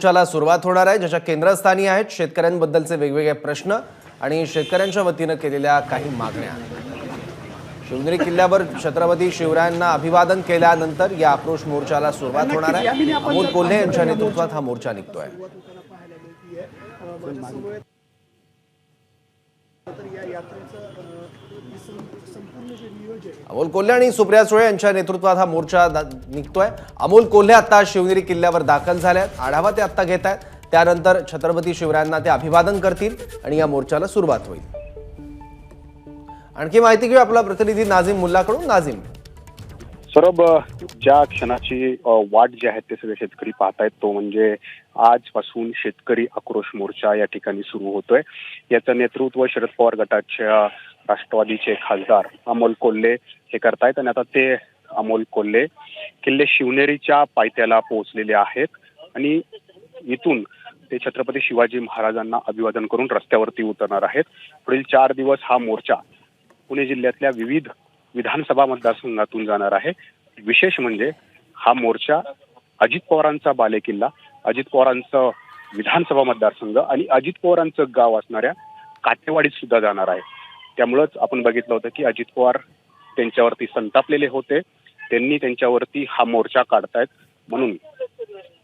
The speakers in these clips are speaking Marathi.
मोर्चाला सुरुवात होणार आहे ज्याच्या केंद्रस्थानी आहेत. शेतकऱ्यांबद्दलचे वेगवेगळे प्रश्न आणि शेतकऱ्यांच्या वतीनं केलेल्या काही मागण्या. शिवनेरी किल्ल्यावर छत्रपती शिवरायांना अभिवादन केल्यानंतर या आक्रोश मोर्चाला सुरुवात होणार आहे. अमोल कोल्हे यांच्या नेतृत्वात हा मोर्चा निघतोय. अमोल कोल्हे आणि सुप्रिया सुळे यांच्या नेतृत्वात हा मोर्चा निघतोय. अमोल कोल्हे आता शिवनेरी किल्ल्यावर दाखल झाल्यात. आढावा ते आता घेत आहेत त्यानंतर छत्रपती शिवरायांना ते अभिवादन करतील आणि या मोर्चाला सुरुवात होईल. आणखी माहिती घेऊ आपला प्रतिनिधी नाझीम मुल्लाकडून. नाझीम. सौरभ ज्या क्षणाची वाट जी आहे ते सगळे शेतकरी पाहतायत तो म्हणजे आजपासून शेतकरी आक्रोश मोर्चा या ठिकाणी सुरू होतोय. याचं नेतृत्व शरद पवार गटाच्या राष्ट्रवादीचे खासदार अमोल कोल्हे हे करतायत. आणि आता ते अमोल कोल्हे किल्ले शिवनेरीच्या पायथ्याला पोहोचलेले आहेत. आणि इथून ते छत्रपती शिवाजी महाराजांना अभिवादन करून रस्त्यावरती उतरणार आहेत. पुढील चार दिवस हा मोर्चा पुणे जिल्ह्यातल्या विविध विधानसभा मतदारसंघातून जाणार आहे. विशेष म्हणजे हा मोर्चा अजित पवारांचा बालेकिल्ला अजित पवारांचं विधानसभा मतदारसंघ आणि अजित पवारांचं गाव असणाऱ्या काटेवाडीत सुद्धा जाणार आहे. त्यामुळंच आपण बघितलं होतं की अजित पवार त्यांच्यावरती संतापलेले होते. त्यांनी त्यांच्यावरती हा मोर्चा काढतायत. म्हणून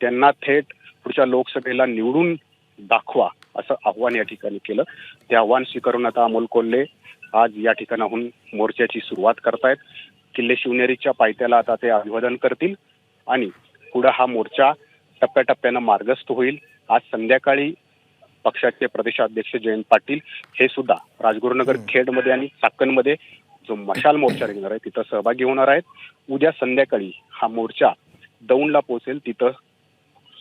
त्यांना थेट पुढच्या लोकसभेला निवडून दाखवा असं आव्हान या ठिकाणी केलं. ते आव्हान स्वीकारून आता अमोल कोल्हे आज या ठिकाणाहून मोर्चाची सुरुवात करतायत. किल्ले शिवनेरीच्या पायथ्याला आता ते अभिवादन करतील आणि पुढे हा मोर्चा टप्प्याटप्प्यानं मार्गस्थ होईल. आज संध्याकाळी पक्षाचे प्रदेशाध्यक्ष जयंत पाटील हे सुद्धा राजगुरुनगर खेडमध्ये आणि चाकणमध्ये जो मशाल मोर्चा निघणार आहे तिथं सहभागी होणार आहेत. उद्या संध्याकाळी हा मोर्चा दौंडला पोहोचेल. तिथं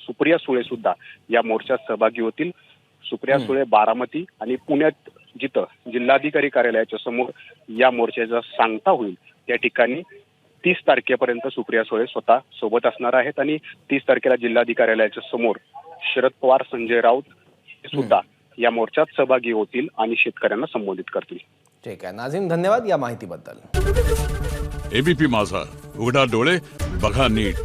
सुप्रिया सुळे सुद्धा या मोर्चात सहभागी होतील. सुप्रिया सुळे बारामती आणि पुण्यात जिथं जिल्हाधिकारी कार्यालयाच्या समोर या मोर्चाचा सांगता होईल त्या ठिकाणी तीस तारखेपर्यंत सुप्रिया सुळे स्वतः सोबत असणार आहेत. आणि तीस तारखेला जिल्हाधिकारी कार्यालयाच्या समोर शरद पवार संजय राऊत सुद्धा या मोर्चात सहभागी होतील आणि शेतकऱ्यांना संबोधित करतील. ठीक आहे. नाझीम धन्यवाद या माहितीबद्दल. एबीपी माझा. उघडा डोळे बघा नीट.